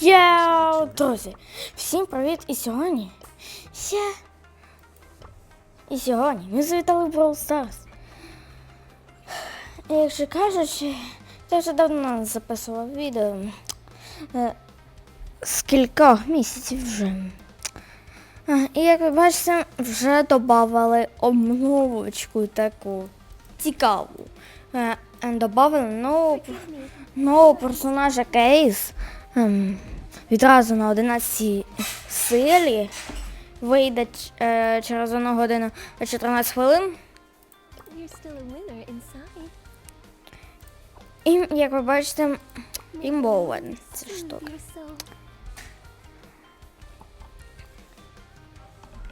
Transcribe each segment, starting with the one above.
Йоу, друзі! Всім привіт! І сьогодні я... І сьогодні ми завітали в Brawl Stars. І Якщо кажучи, я вже давно записував відео е, з кількох місяців вже. Е, І як ви бачите, вже додавали обновочку таку цікаву. Е, е, Добавили нову, нового персонажа Кейс. Ем, відразу на 11 силі. Вийде е, через 1 годину 14 хвилин. І, як ви бачите, імбова ця штука.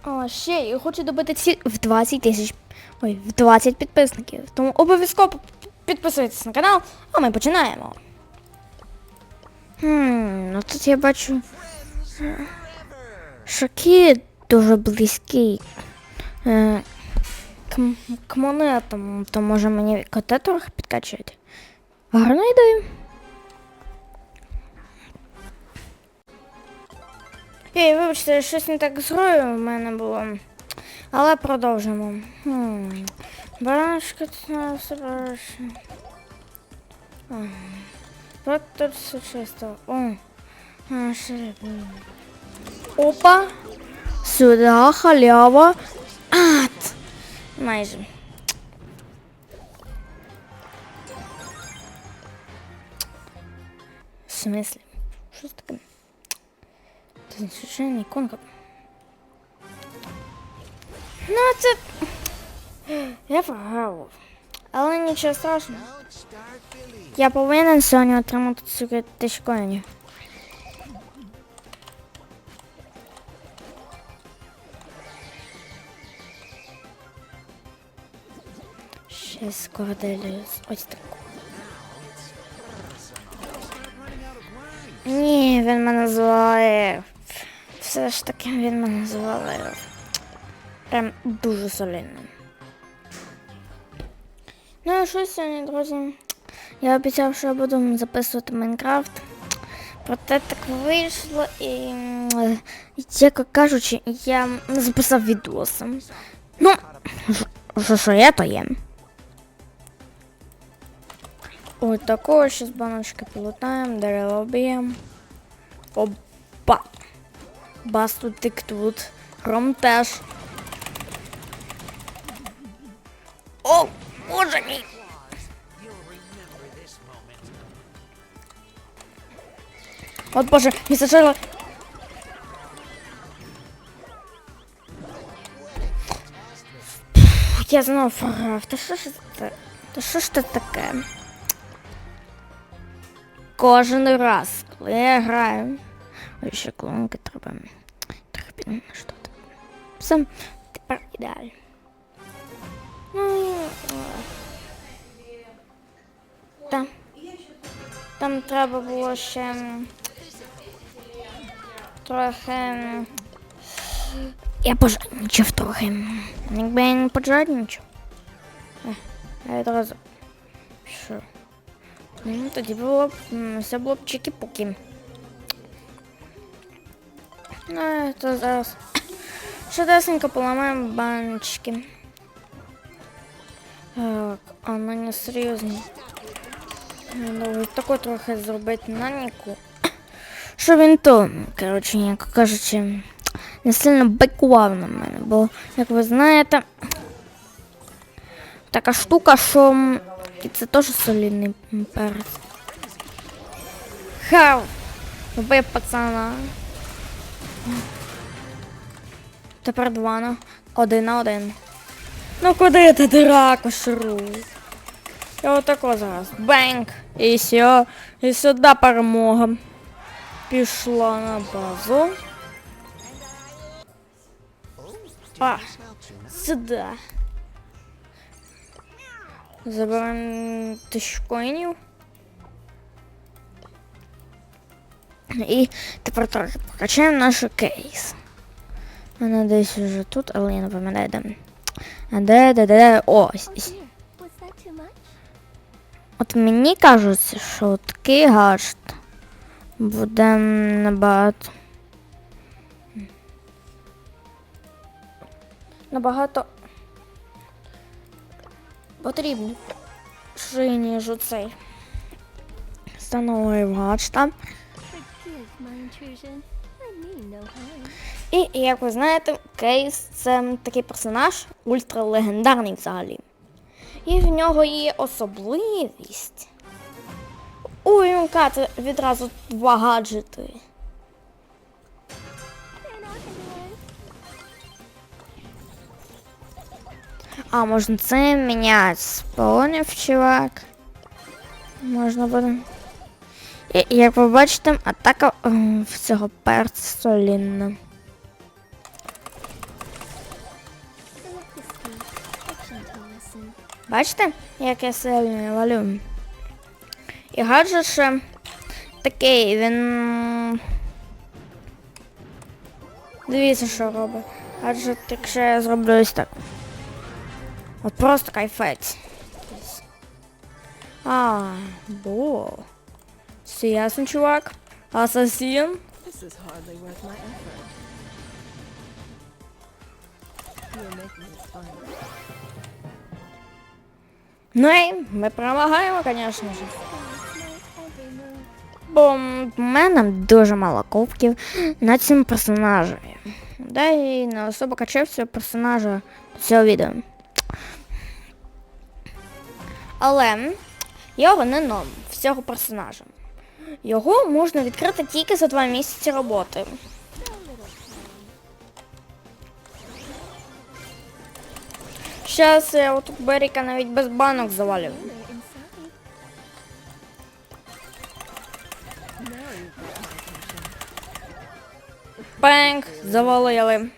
О, ще я хочу добити ціль в 20 тисяч. Ой, в 20 підписників. Тому обов'язково підписуйтесь на канал, а ми починаємо. Хм, ну тут я бачу. е, Що кіт дуже близький. Е, к, к монетам, то може мені кота трохи підкачати. Гарна ідея. Ей, вибачте, щось не так з грою в мене було. Але продовжимо. Барашка це все Так тут. О. А. Опа. Сюди халява. Ат. Майже. В смислі? Що це таке? Це звичайна іконка. Ну, це. Я програв. Але нічого страшного. Я повинен сьогодні отримати цю тисячу коїнів. Ще скоро делюсь. Ось таку. Ні, він мене звалив. Все ж таки він мене звалив. Прям дуже солідно. Ну і що сьогодні, друзі? Я обіцяв, що я буду записувати Майнкрафт. Проте так вийшло і, як кажучи, я записав відоси. Ну, що, що є, то є. Ось такого ще з баночки полутаємо, дерево б'ємо. Опа! Бас тут тик тут. Ром теж. О, боже мій! От боже, не зажила. Я знов програв. Та що ж це? Та що ж це таке? Кожен раз, коли я граю. Ой, ще клонки треба. Трохи піднаштовхати. Все, тепер ідеально. Ну, е, Та. Там треба було ще трохи. Я пожадничав трохи. Якби я не пожадничав. Е, Я одразу. Що? Ну, тоді було б все було б чики-пуки. Ну, то зараз. Швидесенько поламаємо баночки. Так, а ну не серйозно. Ну, тако трохи зробити на Ніку. Що він то, коротше, як кажучи, не сильно бекував на мене, бо, як ви знаєте, така штука, що це теж солідний перець. Хав! Вбив пацана. Тепер два на один на один. Ну куди ти драку шру? Я отако зараз. Бенк. І сьо. І сюди перемога. Пішла на базу. А, сюди. Забираємо тисячу коїнів. І тепер трохи покачаємо наш кейс. Вона десь уже тут, але я не пам'ятаю де. А де, де, де, де. О, ось. От мені кажуть, що такий гаджет буде набагато. Набагато потрібніше, ніж оцей. Встановив гаджета. І як ви знаєте, Кейс це такий персонаж ультралегендарний взагалі. І в нього є особливість. Увімкати відразу два гаджети. А, можна це міняти. Поняв, чувак. Можна буде. І, як ви бачите, атака ем, в цього перця Бачите, як я сильно валю? І гаджет ще такий, він. Дивіться, що робить. Гаджет, якщо я зроблю ось так. От просто кайфець. А, бо. Все ясно, чувак. Асасін. This is hardly worth my effort. You're making this fun. Ну і ми перемагаємо, звісно ж. Бо в мене дуже мало кубків на цьому персонажі. Да і не особо качав цього персонажа цього відео. Але його не ном всього персонажа. Його можна відкрити тільки за два місяці роботи. Зараз я от Беріка навіть без банок attention. Пенк, завалили.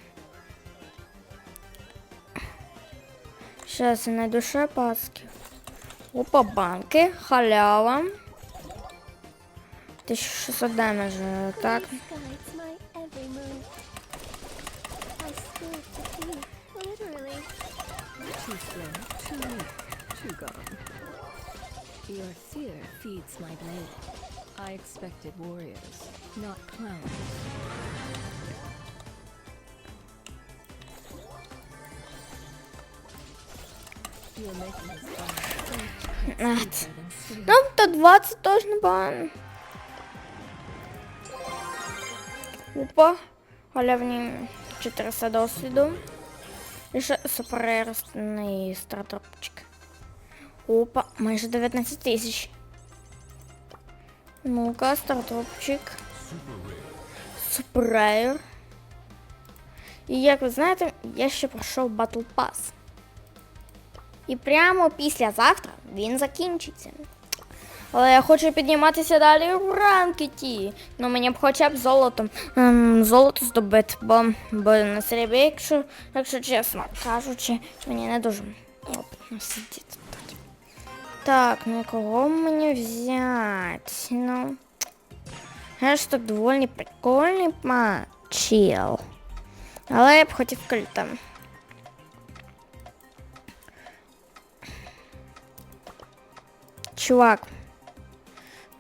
Сейчас я найду ще паски. Опа, банки, халява. 1600 демеджа, так. Gone. Your fear feeds my blade. I expected warriors, not clowns. You're making this fun. Ах, Deeper than sleep. Ну, то 20 теж не бан. Опа. 400 досвіду. І ще суперерний стартопчик. Опа, майже 19 тисяч. Ну-ка, стартопчик. Суперейр. І як ви знаєте, я ще пройшов Battle Pass. І прямо післязавтра він закінчиться. Але я хочу підніматися далі в ранкеті. Ну мені б хоча б золотом ем, золото здобити, бо, бо на серебрі, якщо, якщо чесно кажучи, мені не дуже сидіти. Так, ну кого мені взяти? Ну. Гештаг доволі прикольний чел. Але я б хотів кольта. Чувак,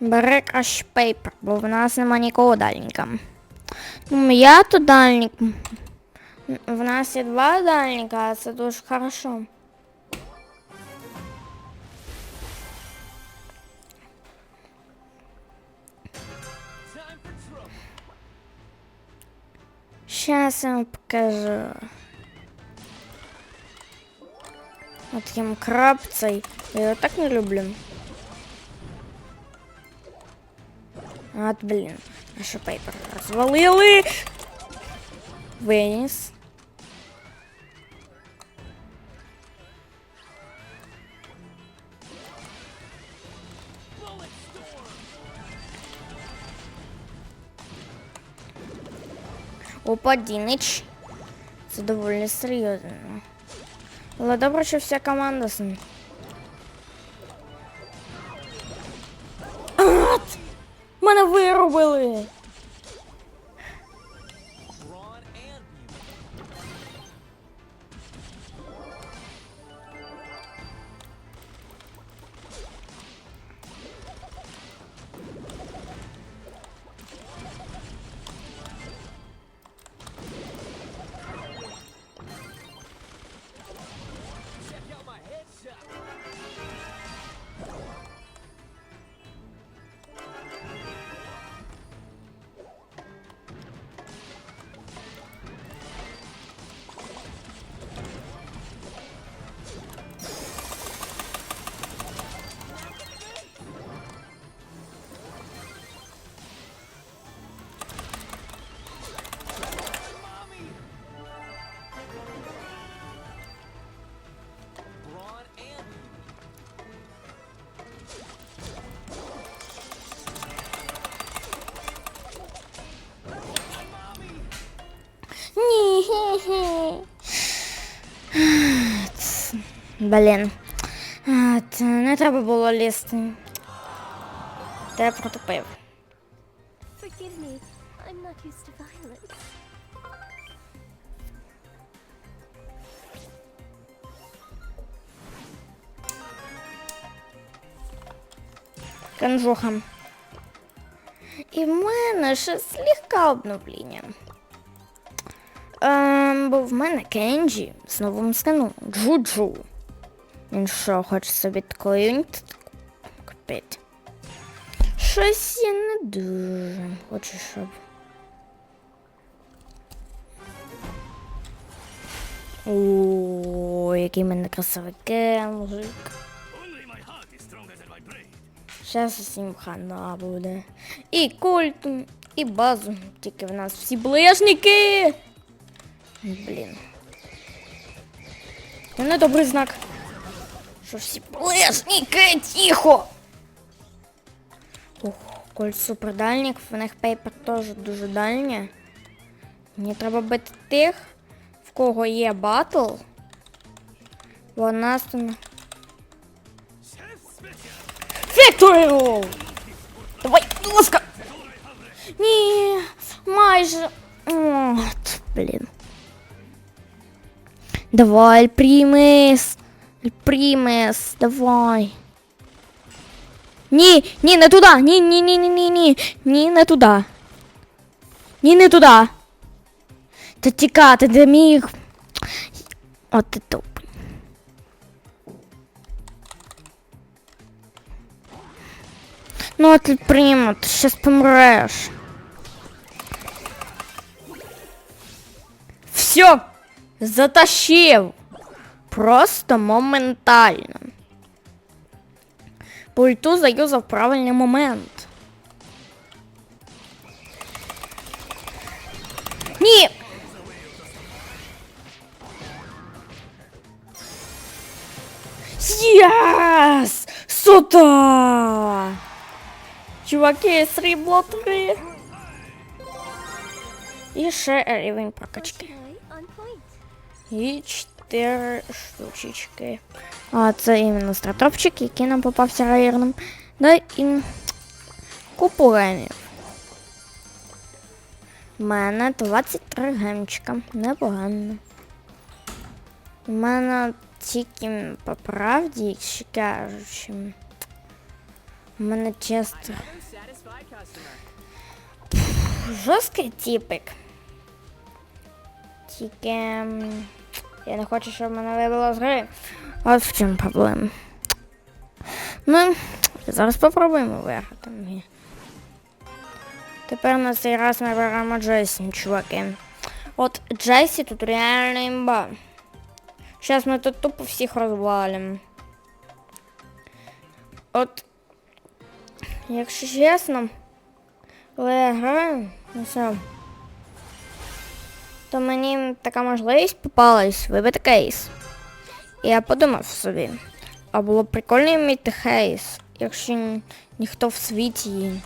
бери краще пейпер, бо в нас нема нікого дальніка. Ну, я то дальник. В нас є два дальніка, а це дуже хорошо. Сейчас я вам покажу. Вот таким крабцей. Я его так не люблю. От, блін. Нашу пейпер розвалили. Виніс. Опа, Дінич. Це доволі серйозно. Але добре, що вся команда з ним. Мене вирубили! Блін. А, це не треба було лізти. Та я протупив. Forgive me. I'm not used to violence. Канжуха. І в мене ще слегка обновлення. Ем, бо в мене Кенджі з новим скином Джуджу. Він що, хоче собі юніт купити? Щось я не дуже хочу, щоб. О, який мене красивий кен, мужик. Зараз усім хана буде. І культ, і базу. Тільки в нас всі ближники. Блін. Це не добрий знак. Що всі ближники, тихо. Ух, кольт супердальник, в них пейпер теж дуже дальнє. Мені треба бити тих, в кого є батл. Бо нас там. Вікторію! Давай, будь ласка! Ні, майже. От, блін. Давай, Примес. Примес, давай. Ні, ні, не туди. Ні, ні, ні, ні, ні, ні. Ні, не туди. Ні, не туди. Та тікати, де міг. От ти тупий. Ну, от ти прямо, ти щас помреш. Все, затащив. Просто моментально. Пульту заюзав правильний момент. Ні. Єс! Сюда! Чуваки, срібло 3. І ще рівень прокачки. Okay, on point. І 4 штучечки. А це іменно стратопчик, який нам попався райерним. Да і купу гемів. У мене 23 гемчика. Непогано. У мене тільки по правді, якщо кажучи. У мене часто. Жорсткий типик. Тільки я не хочу, щоб мене вибило з гри. От в чому проблема. Ну, зараз попробуємо виграти. Тепер на цей раз ми беремо Джейсі, чуваки. От Джейсі тут реально імба. Зараз ми тут тупо всіх розвалимо. От, якщо чесно, коли я граю, ну все, то мені така можливість попалась вибити кейс. І я подумав собі, а було б прикольно вміти кейс, якщо ні- ніхто в світі. її.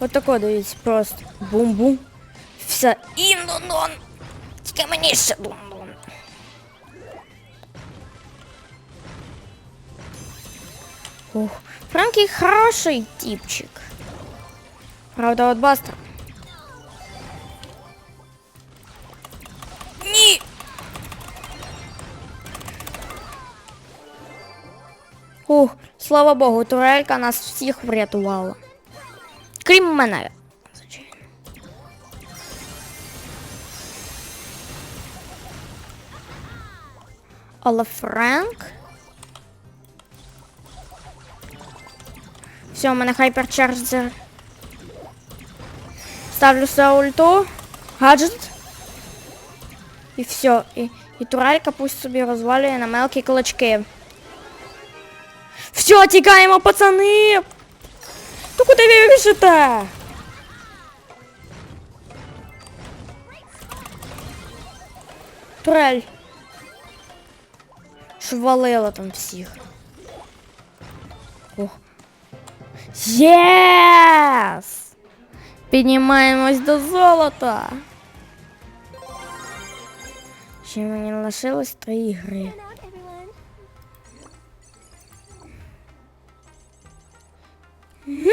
От тако дивіться, просто бум-бум. Все, і нон Тільки мені ще дун-дун. Ух, Франкі хороший типчик. Правда, от Бастер. Слава Богу, турелька нас всіх врятувала. Крім мене. Але Френк. Все, у мене хайперчарджер. Ставлю свою ульту. Гаджет. І все. І, і турелька пусть собі розвалює на мелкі кулачки. Все, тікаємо, пацани! То куди ви біжите? Турель. Швалила там всіх. Ох. Єс! Піднімаємось до золота. Ще мені лишилось три ігри. Ну.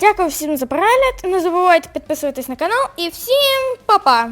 Дякую всім за перегляд. Не забувайте підписуватись на канал і всім па-па!